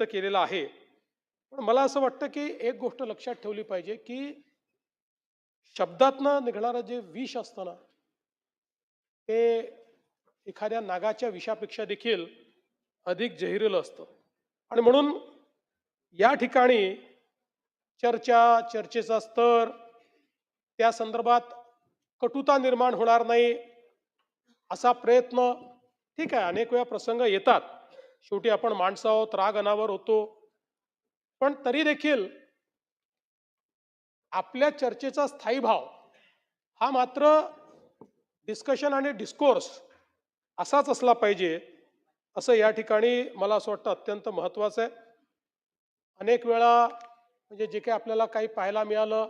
व्यक्त केलेलं आहे. पण मला असं वाटतं की एक गोष्ट लक्षात ठेवली पाहिजे की शब्दातनं निघणारं जे विष असतं ना ते एखाद्या नागाच्या विषापेक्षा देखील अधिक जहिरेलं असतं. आणि म्हणून या ठिकाणी चर्चा चर्चेचा स्तर त्या संदर्भात कटुता निर्माण होणार नाही असा प्रयत्न ठीक आहे अनेक वेळा प्रसंग येतात. शेवटी आपण माणसं आहोत राग अनावर होतो. पण तरी देखील आपल्या चर्चेचा स्थायी भाव हा मात्र डिस्कशन आणि डिस्कोर्स असाच असला पाहिजे असं या ठिकाणी मला असं वाटतं अत्यंत महत्त्वाचं आहे. अनेक वेळा म्हणजे जे काही आपल्याला काही पाहायला मिळालं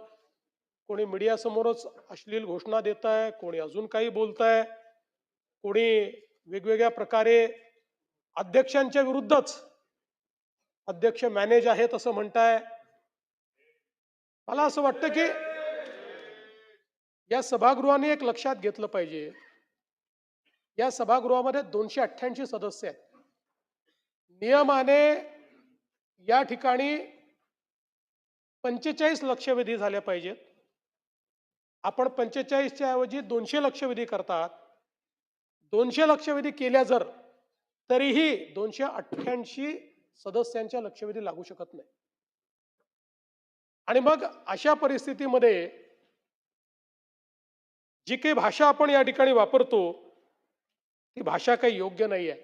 कोणी मीडियासमोरच अश्लील घोषणा देत आहे कोणी अजून काही बोलत आहे कोणी वेगवेगळ्या प्रकारे अध्यक्षांच्या विरुद्धच. अध्यक्ष मॅनेज आहेत असं म्हणताय. मला असं वाटतं की या सभागृहाने एक लक्षात घेतलं पाहिजे. या सभागृहामध्ये दोनशे अठ्ठ्याऐंशी सदस्य आहेत. नियमाने या ठिकाणी पंचेचाळीस लक्षवेधी झाल्या पाहिजेत. आपण पंचेचाळीसच्या ऐवजी दोनशे लक्षवेधी करतात. दोनशे लक्षवेधी केल्या जर तरीही दोनशे अठ्ठ्याऐंशी सदस्यांच्या लक्षवेधी लागू शकत नाही. आणि मग अशा परिस्थितीमध्ये जी काही भाषा आपण या ठिकाणी वापरतो ती भाषा काही योग्य नाही आहे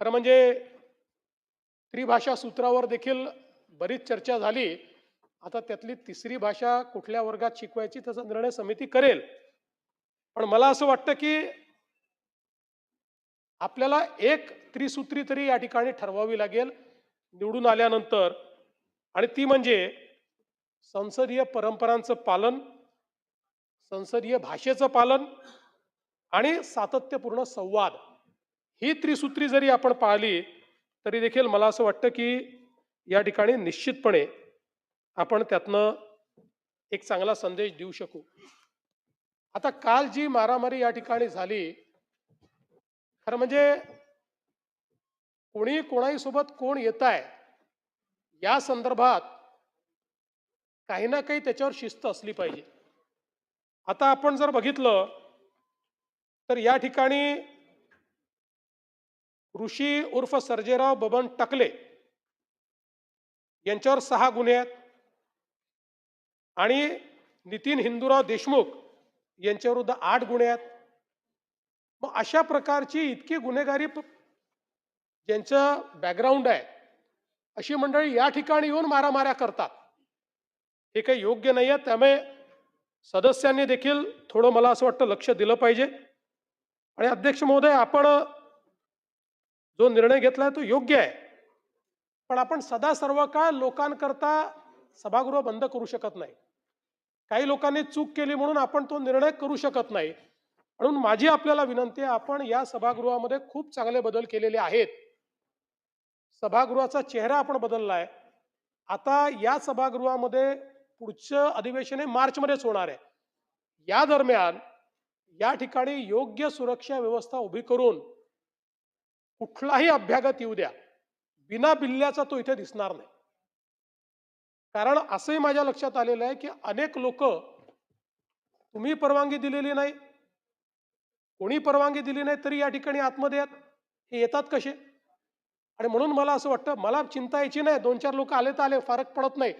खरं म्हणजे त्रिभाषा सूत्रावर देखील बरीच चर्चा झाली. आता त्यातली तिसरी भाषा कुठल्या वर्गात शिकवायची त्याचा निर्णय समिती करेल. पण मला असं वाटतं की आपल्याला एक त्रिसूत्री तरी या ठिकाणी ठरवावी लागेल निवडून आल्यानंतर. आणि ती म्हणजे संसदीय परंपरांचं पालन संसदीय भाषेचं पालन आणि सातत्यपूर्ण संवाद. ही त्रिसूत्री जरी आपण पाळली तरी देखील मला असं वाटतं की या ठिकाणी निश्चितपणे आपण त्यातनं एक चांगला संदेश देऊ शकू. आता काल जी मारामारी या ठिकाणी झाली खरं म्हणजे कोणी कोणाही सोबत कोण येत आहे या संदर्भात काही ना काही त्याच्यावर शिस्त असली पाहिजे. आता आपण जर बघितलं तर या ठिकाणी ऋषी उर्फ सर्जेराव बबन टकले यांच्यावर सहा गुन्हे आहेत आणि नितीन हिंदूराव देशमुख यांच्याविरुद्ध आठ गुन्हे आहेत. मग अशा प्रकारची इतकी गुन्हेगारी ज्यांचं बॅकग्राऊंड आहे अशी मंडळी या ठिकाणी येऊन मारामाऱ्या करतात. हे काही योग्य नाही आहे त्यामुळे सदस्यांनी देखील थोडं मला असं वाटतं लक्ष दिलं पाहिजे. आणि अध्यक्ष महोदय आपण जो निर्णय घेतला तो योग्य आहे. पण आपण सदा सर्व काळ लोकांकरता सभागृह बंद करू शकत नाही. काही लोकांनी चूक केली म्हणून आपण तो निर्णय करू शकत नाही. म्हणून माझी आपल्याला विनंती आहे आपण या सभागृहामध्ये खूप चांगले बदल केलेले आहेत. सभागृहाचा चेहरा आपण बदलला आहे आता या सभागृहामध्ये पुढचं अधिवेशन हे मार्चमध्येच होणार आहे. या दरम्यान या ठिकाणी योग्य सुरक्षा व्यवस्था उभी करून कुठलाही अभ्यागत येऊ द्या. बिना बिल्ल्याचा तो इथे दिसणार नाही. कारण असंही माझ्या लक्षात आलेलं आहे की अनेक लोक तुम्ही परवानगी दिलेली नाही कोणी परवानगी दिली नाही तरी या ठिकाणी आतमध्ये हे येतात कसे? आणि म्हणून मला असं वाटतं मला चिंता यायची नाही. दोन चार लोक आले तर आले फरक पडत नाही.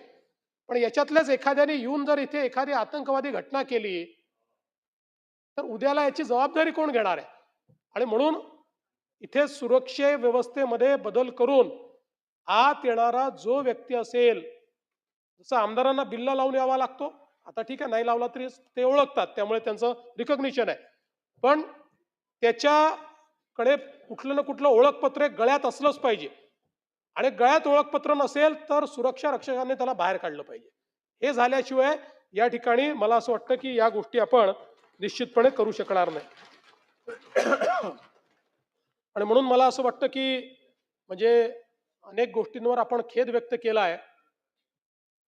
पण याच्यातल्याच एखाद्याने येऊन जर इथे एखादी आतंकवादी घटना केली तर उद्याला याची जबाबदारी कोण घेणार आहे? आणि म्हणून इथे सुरक्षे व्यवस्थेमध्ये बदल करून आत येणारा जो व्यक्ती असेल जसं आमदारांना बिल्ला लावून यावा लागतो. आता ठीक आहे नाही लावला तरी ते ओळखतात. त्यामुळे त्यांचं रिकग्निशन आहे. पण त्याच्याकडे कुठलं ना कुठलं ओळखपत्र गळ्यात असलंच पाहिजे. आणि गळ्यात ओळखपत्र नसेल तर सुरक्षा रक्षकांनी त्याला बाहेर काढलं पाहिजे. हे झाल्याशिवाय या ठिकाणी मला असं वाटतं की या गोष्टी आपण निश्चितपणे करू शकणार नाही. आणि म्हणून मला असं वाटतं की म्हणजे अनेक गोष्टींवर आपण खेद व्यक्त केला आहे.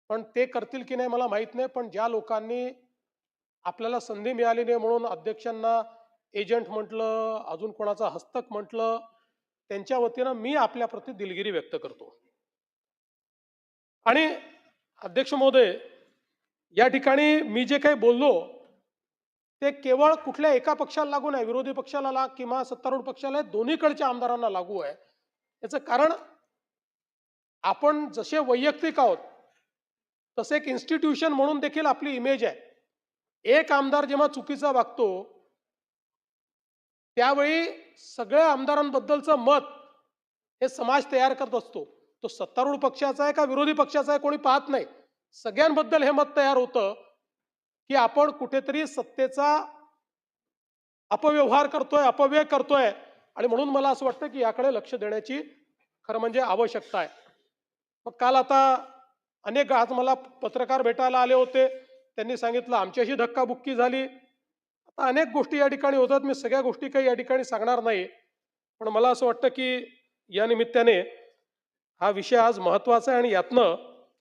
पण ते करतील की नाही मला माहीत नाही. पण ज्या लोकांनी आपल्याला संधी मिळाली नाही म्हणून अध्यक्षांना एजंट म्हटलं अजून कोणाचा हस्तक म्हटलं त्यांच्या वतीनं मी आपल्या प्रति दिलगिरी व्यक्त करतो. आणि अध्यक्ष महोदय या ठिकाणी मी जे काही बोललो ते केवळ कुठल्या एका पक्षाला लागू नाही विरोधी पक्षाला लाग किंवा सत्तारूढ पक्षाला दोन्हीकडच्या आमदारांना लागू आहे. याचं कारण आपण जसे वैयक्तिक आहोत तसे एक इन्स्टिट्यूशन म्हणून देखील आपली इमेज आहे. एक आमदार जेव्हा चुकीचा वागतो त्यावेळी सगळ्या आमदारांबद्दलचं मत हे समाज तयार करत असतो. तो सत्तारूढ पक्षाचा आहे का विरोधी पक्षाचा आहे कोणी पाहत नाही. सगळ्यांबद्दल हे मत तयार होतं की आपण कुठेतरी सत्तेचा अपव्यवहार करतोय अपव्यय करतोय आणि म्हणून मला असं वाटतं की याकडे लक्ष देण्याची खरं म्हणजे आवश्यकता आहे. मग काल आता अनेक आज मला पत्रकार भेटायला आले होते. त्यांनी सांगितलं आमच्याशी धक्काबुक्की झाली. आता अनेक गोष्टी या ठिकाणी होतात. मी सगळ्या गोष्टी काही या ठिकाणी सांगणार नाही. पण मला असं वाटतं की या निमित्ताने हा विषय आज महत्त्वाचा आहे आणि यातनं